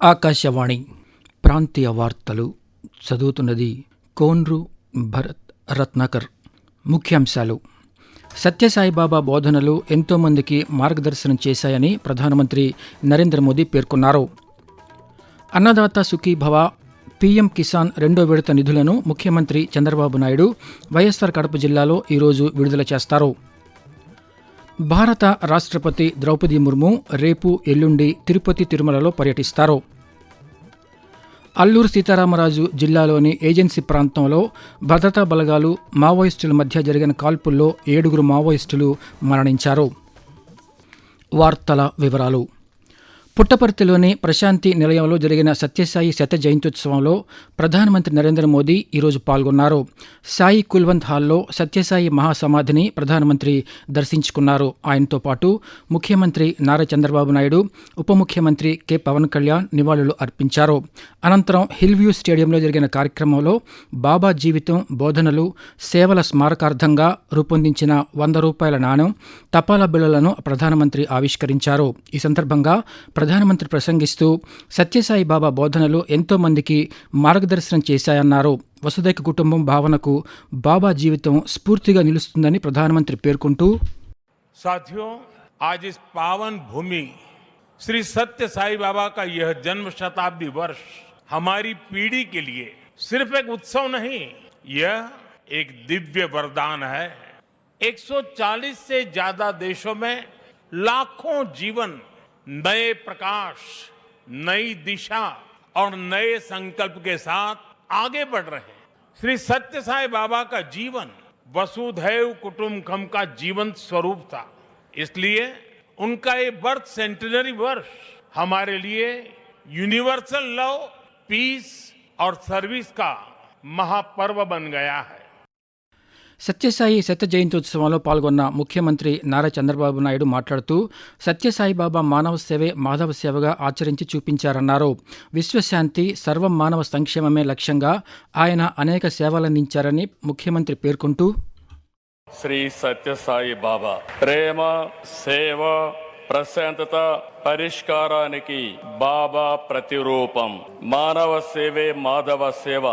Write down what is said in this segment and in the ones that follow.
ఆకాశవాణి ప్రాంతీయ వార్తలు చదువుతున్నది కోన్రు భరత్ రత్నాకర్. ముఖ్యాంశాలు. సత్యసాయిబాబా బోధనలు ఎంతోమందికి మార్గదర్శనం చేశాయని ప్రధానమంత్రి నరేంద్ర మోదీ పేర్కొన్నారు. అన్నదాత సుఖీభవ పీఎం కిసాన్ రెండో విడత నిధులను ముఖ్యమంత్రి చంద్రబాబు నాయుడు వైఎస్సార్ కడప జిల్లాలో ఈరోజు విడుదల చేస్తారు. భారత రాష్ట్రపతి ద్రౌపది ముర్ము రేపు ఎల్లుండి తిరుపతి తిరుమలలో పర్యటిస్తారు. అల్లూరు సీతారామరాజు జిల్లాలోని ఏజెన్సీ ప్రాంతంలో భద్రతా బలగాలు మావోయిస్టుల మధ్య జరిగిన కాల్పుల్లో ఏడుగురు మావోయిస్టులు మరణించారు. వార్తల వివరాలు పుట్టపర్తిలోని ప్రశాంతి నిలయంలో జరిగిన సత్యసాయి శత జయంత్యుత్సవంలో ప్రధానమంత్రి నరేంద్ర మోదీ ఈరోజు పాల్గొన్నారు. సాయి కుల్వంత్ హాల్లో సత్యసాయి మహాసమాధిని ప్రధానమంత్రి దర్శించుకున్నారు. ఆయనతో పాటు ముఖ్యమంత్రి నారా చంద్రబాబు నాయుడు ఉప ముఖ్యమంత్రి కె పవన్ కళ్యాణ్ నివాళులు అర్పించారు. అనంతరం హిల్వ్యూ స్టేడియంలో జరిగిన కార్యక్రమంలో బాబా జీవితం బోధనలు సేవల స్మారకార్థంగా రూపొందించిన వంద రూపాయల నాణం తపాలా బిళ్ళలను ప్రధానమంత్రి ఆవిష్కరించారు. ఈ సందర్భంగా ప్రధానమంత్రి ప్రసంగిస్తూ సత్యసాయి బాబా బోధనలు ఎంతో మందికి మార్గదర్శనం చేశాయన్నారు వసుదైక కుటుంబం భావనకు బాబా జీవితం స్ఫూర్తిగా నిలుస్తుందని ప్రధానమంత్రి పేర్కొంటూ साथियों आज इस पावन भूमि श्री सत्य साई बाबा का यह जन्म शताब्दी वर्ष हमारी पीढ़ी के लिए सिर्फ एक उत्सव नहीं यह एक दिव्य वरदान है 140 से ज्यादा देशों में लाखों जीवन नए प्रकाश, नई दिशा और नए संकल्प के साथ आगे बढ़ रहे हैं। श्री सत्य साई बाबा का जीवन, वसुधैव कुटुम्बकम का जीवन स्वरूप था। इसलिए उनका ये बर्थ सेंटिनरी वर्ष हमारे लिए यूनिवर्सल लव, पीस और सर्विस का महापर्व बन गया है। సత్యసాయి శత జయంత్యుత్సవంలో పాల్గొన్న ముఖ్యమంత్రి నారా చంద్రబాబు నాయుడు మాట్లాడుతూ సత్యసాయి బాబా మానవ సేవే మాధవ సేవగా ఆచరించి చూపించారన్నారు. విశ్వశాంతి సర్వం మానవ సంక్షేమమే లక్ష్యంగా ఆయన అనేక సేవలందించారని ముఖ్యమంత్రి పేర్కొంటూ శ్రీ సత్యసాయి బాబా ప్రేమ సేవ ప్రశాంతత పరిష్కారానికి బాబా ప్రతిరూపం. మానవ సేవే మాధవ సేవ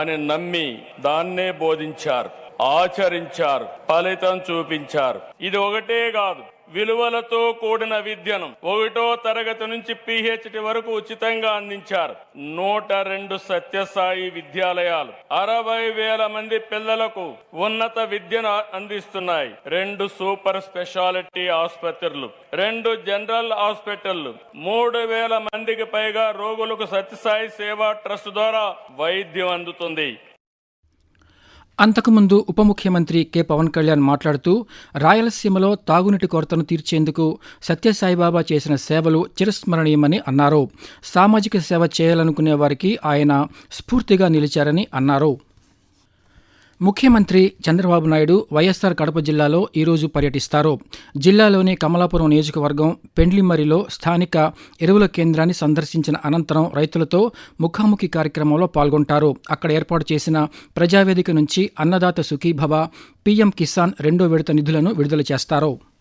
అని నమ్మి దాన్నే బోధించారు. ఆచరించారు ఫలితం చూపించారు. ఇది ఒకటే కాదు విలువలతో కూడిన విద్యను ఒకటో తరగతి నుంచి పిహెచ్డి వరకు ఉచితంగా అందించారు. నూట రెండు సత్యసాయి విద్యాలయాలు అరవై వేల మంది పిల్లలకు ఉన్నత విద్యను అందిస్తున్నాయి. రెండు సూపర్ స్పెషాలిటీ ఆసుపత్రులు రెండు జనరల్ హాస్పిటళ్ళు మూడు వేల మందికి పైగా రోగులకు సత్యసాయి సేవా ట్రస్ట్ ద్వారా వైద్యం అందుతుంది. అంతకుముందు ఉప ముఖ్యమంత్రి కె. పవన్ కళ్యాణ్ మాట్లాడుతూ రాయలసీమలో తాగునీటి కొరతను తీర్చేందుకు సత్యసాయిబాబా చేసిన సేవలు చిరస్మరణీయమని అన్నారు. సామాజిక సేవ చేయాలనుకునే వారికి ఆయన స్ఫూర్తిగా నిలిచారని అన్నారు. ముఖ్యమంత్రి చంద్రబాబు నాయుడు వైఎస్సార్ కడప జిల్లాలో ఈరోజు పర్యటిస్తారు. జిల్లాలోని కమలాపురం నియోజకవర్గం పెండ్లిమరిలో స్థానిక ఎరువుల కేంద్రాన్ని సందర్శించిన అనంతరం రైతులతో ముఖాముఖి కార్యక్రమంలో పాల్గొంటారు. అక్కడ ఏర్పాటు చేసిన ప్రజావేదిక నుంచి అన్నదాత సుఖీభవ పీఎం కిసాన్ రెండో విడత నిధులను విడుదల చేస్తారు.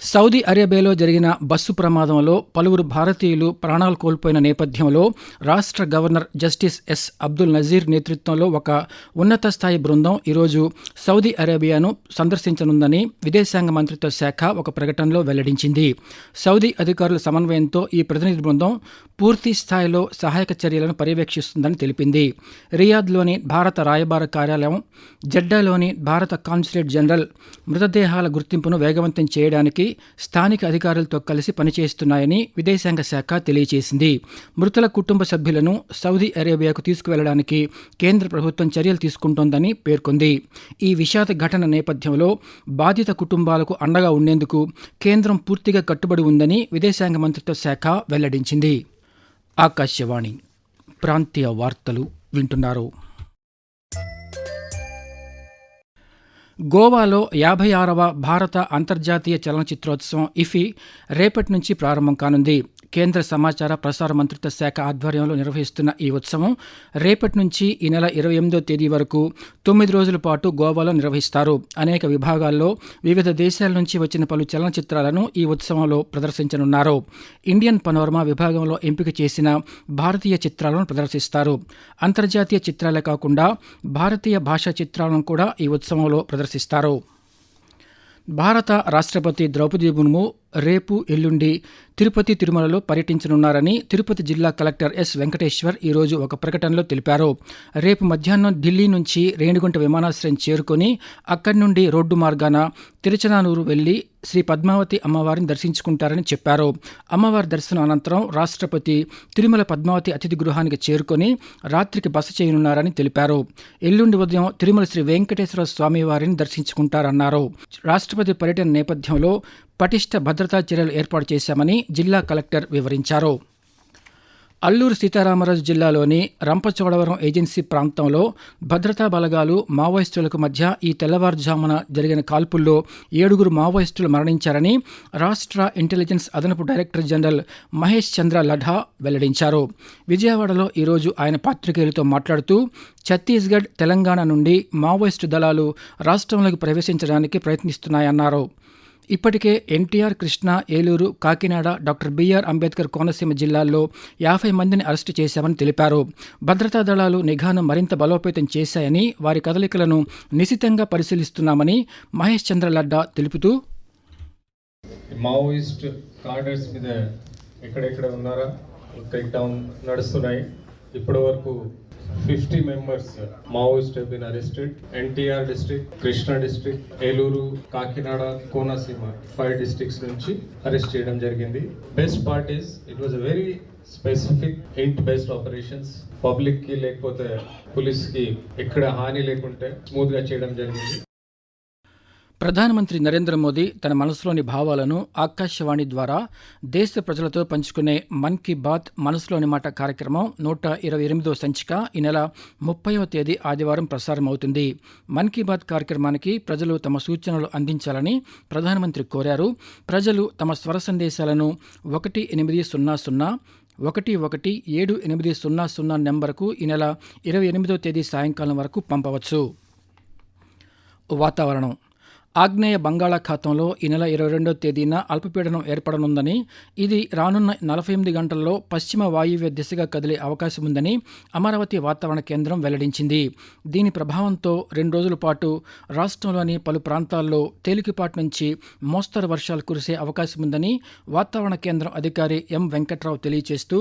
సౌదీ అరేబియాలో జరిగిన బస్సు ప్రమాదంలో పలువురు భారతీయులు ప్రాణాలు కోల్పోయిన నేపథ్యంలో రాష్ట్ర governor justice S Abdul Nazeer నేతృత్వంలో ఒక ఉన్నత స్థాయి బృందం ఈరోజు సౌదీ అరేబియాను సందర్శించనుందని విదేశాంగ మంత్రిత్వ శాఖ ఒక ప్రకటనలో వెల్లడించింది. సౌదీ అధికారుల సమన్వయంతో ఈ ప్రతినిధి బృందం పూర్తి స్థాయిలో సహాయక చర్యలను పర్యవేక్షిస్తుందని తెలిపింది. రియాద్లోని భారత రాయబార కార్యాలయం జెడ్డాలోని భారత కాన్సులేట్ జనరల్ మృతదేహాల గుర్తింపును వేగవంతం చేయడానికి స్థానిక అధికారులతో కలిసి పనిచేస్తున్నాయని విదేశాంగ శాఖ తెలియజేసింది. మృతుల కుటుంబ సభ్యులను సౌదీ అరేబియాకు తీసుకువెళ్ళడానికి కేంద్ర ప్రభుత్వం చర్యలు తీసుకుంటోందని పేర్కొంది. ఈ విషాద ఘటన నేపథ్యంలో బాధిత కుటుంబాలకు అండగా ఉండేందుకు కేంద్రం పూర్తిగా కట్టుబడి ఉందని విదేశాంగ మంత్రిత్వ శాఖ వెల్లడించింది. ఆకాశవాణి ప్రాంతీయ వార్తలు వింటున్నారు. గోవాలో యాభై ఆరవ భారత అంతర్జాతీయ చలనచిత్రోత్సవం ఇఫీ రేపటి నుంచి ప్రారంభం కానుంది. కేంద్ర సమాచార ప్రసార మంత్రిత్వ శాఖ ఆధ్వర్యంలో నిర్వహిస్తున్న ఈ ఉత్సవం రేపటి నుంచి ఈ నెల ఇరవై ఎనిమిదో తేదీ వరకు తొమ్మిది రోజుల పాటు గోవాలో నిర్వహిస్తారు. అనేక విభాగాల్లో వివిధ దేశాల నుంచి వచ్చిన పలు చలనచిత్రాలను ఈ ఉత్సవంలో ప్రదర్శించనున్నారు. ఇండియన్ పనోరమా విభాగంలో ఎంపిక చేసిన భారతీయ చిత్రాలను ప్రదర్శిస్తారు. అంతర్జాతీయ చిత్రాలే కాకుండా భారతీయ భాషా చిత్రాలను కూడా ఈ ఉత్సవంలో ప్రదర్శిస్తారు. భారత రాష్ట్రపతి ద్రౌపది ముర్ము రేపు ఎల్లుండి తిరుపతి తిరుమలలో పర్యటించనున్నారని తిరుపతి జిల్లా కలెక్టర్ ఎస్ వెంకటేశ్వర్ ఈరోజు ఒక ప్రకటనలో తెలిపారు. రేపు మధ్యాహ్నం ఢిల్లీ నుంచి రేణిగుంట విమానాశ్రయం చేరుకొని అక్కడి నుండి రోడ్డు మార్గాన తిరుచనానూరు వెళ్ళి శ్రీ పద్మావతి అమ్మవారిని దర్శించుకుంటారని చెప్పారు. అమ్మవారి దర్శనం అనంతరం రాష్ట్రపతి తిరుమల పద్మావతి అతిథి గృహానికి చేరుకొని రాత్రికి బస చేయనున్నారని తెలిపారు. ఎల్లుండి ఉదయం తిరుమల శ్రీ వెంకటేశ్వర స్వామివారిని దర్శించుకుంటారన్నారు. రాష్ట్రపతి పర్యటన నేపథ్యంలో పటిష్ట భద్రతా చర్యలు ఏర్పాటు చేశామని జిల్లా కలెక్టర్ వివరించారు. అల్లూరు సీతారామరాజు జిల్లాలోని రంపచోడవరం ఏజెన్సీ ప్రాంతంలో భద్రతా బలగాలు మావోయిస్టులకు మధ్య ఈ తెల్లవారుజామున జరిగిన కాల్పుల్లో ఏడుగురు మావోయిస్టులు మరణించారని రాష్ట్ర ఇంటెలిజెన్స్ అదనపు డైరెక్టర్ జనరల్ మహేష్ చంద్ర లఢా వెల్లడించారు. విజయవాడలో ఈరోజు ఆయన పాత్రికేయులతో మాట్లాడుతూ ఛత్తీస్గఢ్ తెలంగాణ నుండి మావోయిస్టు దళాలు రాష్ట్రంలోకి ప్రవేశించడానికి ప్రయత్నిస్తున్నాయన్నారు. ఇప్పటికే NTR Krishna Eluru Kakinada doctor BR Ambedkar Konaseema జిల్లాల్లో యాభై మందిని అరెస్టు చేశామని తెలిపారు. భద్రతా దళాలు నిఘాను మరింత బలోపేతం చేశాయని వారి కదలికలను నిశితంగా పరిశీలిస్తున్నామని మహేష్ చంద్ర లడ్డా తెలుపుతూ మావోయిస్ట్ కార్డర్స్ మీద ఎక్కడెక్కడ ఉన్నారా? టేక్ డౌన్ నడుస్తున్నాయి. ఇప్పటి వరకు fifty members Maoist been arrested NTR district Krishna district Eluru Kakinada Konaseema five districts నుంచి అరెస్ట్ చేయడం జరిగింది. Best part is it was very specific in best operations పబ్లిక్కి లేకపోతే పోలీస్కి ఎక్కడ హాని లేకుంటే స్మూత్గా చేయడం జరిగింది. ప్రధానమంత్రి నరేంద్ర మోదీ తన మనసులోని భావాలను ఆకాశవాణి ద్వారా దేశ ప్రజలతో పంచుకునే మన్ కీ బాత్ మనసులోని మాట కార్యక్రమం నూట ఇరవై ఎనిమిదో సంచిక ఈ నెల ముప్పైవ తేదీ ఆదివారం ప్రసారం అవుతుంది మన్ కీ బాత్ కార్యక్రమానికి ప్రజలు తమ సూచనలు అందించాలని ప్రధానమంత్రి కోరారు. ప్రజలు తమ స్వర సందేశాలను ఒకటి ఎనిమిది సున్నా సున్నా ఒకటి ఒకటి ఏడు ఎనిమిది సున్నా సున్నా నెంబర్కు ఈ నెల ఇరవై ఎనిమిదో తేదీ సాయంకాలం వరకు పంపవచ్చు. వాతావరణం ఆగ్నేయ బంగాళాఖాతంలో ఈ నెల ఇరవై రెండో తేదీన అల్పపీడనం ఏర్పడనుందని ఇది రానున్న నలభై ఎనిమిది గంటల్లో పశ్చిమ వాయువ్య దిశగా కదిలే అవకాశం ఉందని అమరావతి వాతావరణ కేంద్రం వెల్లడించింది. దీని ప్రభావంతో రెండు రోజుల పాటు రాష్ట్రంలోని పలు ప్రాంతాల్లో తేలికపాటి నుంచి మోస్తరు వర్షాలు కురిసే అవకాశం ఉందని వాతావరణ కేంద్రం అధికారి ఎం వెంకట్రావు తెలియజేస్తూ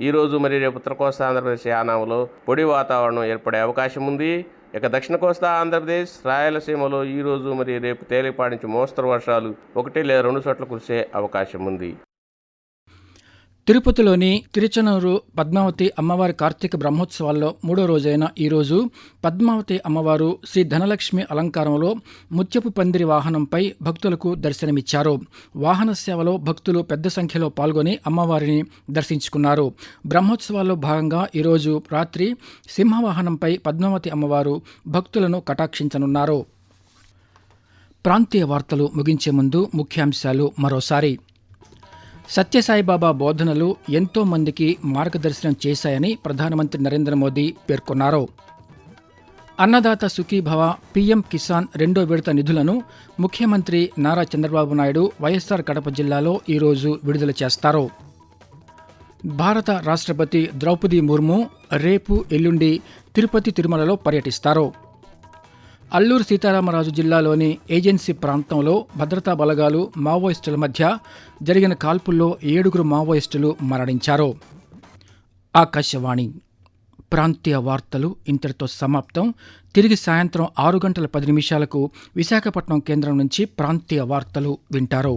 ఈరోజు మరి రేపు ఉత్తర కోస్తా ఆంధ్రప్రదేశ్ యానాములో పొడి వాతావరణం ఏర్పడే అవకాశం ఉంది ఇక దక్షిణ కోస్తా ఆంధ్రప్రదేశ్ రాయలసీమలో ఈ రోజు మరి రేపు తేలిపాటి నుంచి మోస్తరు వర్షాలు ఒకటి లేదా రెండు చోట్ల కురిసే అవకాశం ఉంది తిరుపతిలోని తిరుచనూరు పద్మావతి అమ్మవారి కార్తీక బ్రహ్మోత్సవాల్లో మూడో రోజైన ఈరోజు పద్మావతి అమ్మవారు శ్రీ ధనలక్ష్మి అలంకారంలో ముత్యపు పందిరి వాహనంపై భక్తులకు దర్శనమిచ్చారు. వాహన సేవలో భక్తులు పెద్ద సంఖ్యలో పాల్గొని అమ్మవారిని దర్శించుకున్నారు. బ్రహ్మోత్సవాల్లో భాగంగా ఈరోజు రాత్రి సింహవాహనంపై పద్మావతి అమ్మవారు భక్తులను కటాక్షించనున్నారు. ప్రాంతీయ వార్తలు ముగించే ముందు ముఖ్యాంశాలు మరోసారి. సత్యసాయిబాబా బోధనలు ఎంతో మందికి మార్గదర్శనం చేశాయని ప్రధానమంత్రి నరేంద్ర మోదీ పేర్కొన్నారు. అన్నదాత సుఖీభవ పీఎం కిసాన్ రెండో విడత నిధులను ముఖ్యమంత్రి నారా చంద్రబాబు నాయుడు వైఎస్సార్ కడప జిల్లాలో ఈరోజు విడుదల చేస్తారు. భారత రాష్ట్రపతి ద్రౌపది ముర్ము రేపు ఎల్లుండి తిరుపతి తిరుమలలో పర్యటిస్తారు. అల్లూరు సీతారామరాజు జిల్లాలోని ఏజెన్సీ ప్రాంతంలో భద్రతా బలగాలు మావోయిస్టుల మధ్య జరిగిన కాల్పుల్లో ఏడుగురు మావోయిస్టులు మరణించారు. ఆకాశవాణి ప్రాంతీయ వార్తలు ఇంతటితో సమాప్తం. తిరిగి సాయంత్రం ఆరు గంటల పది నిమిషాలకు విశాఖపట్నం కేంద్రం నుంచి ప్రాంతీయ వార్తలు వింటారు.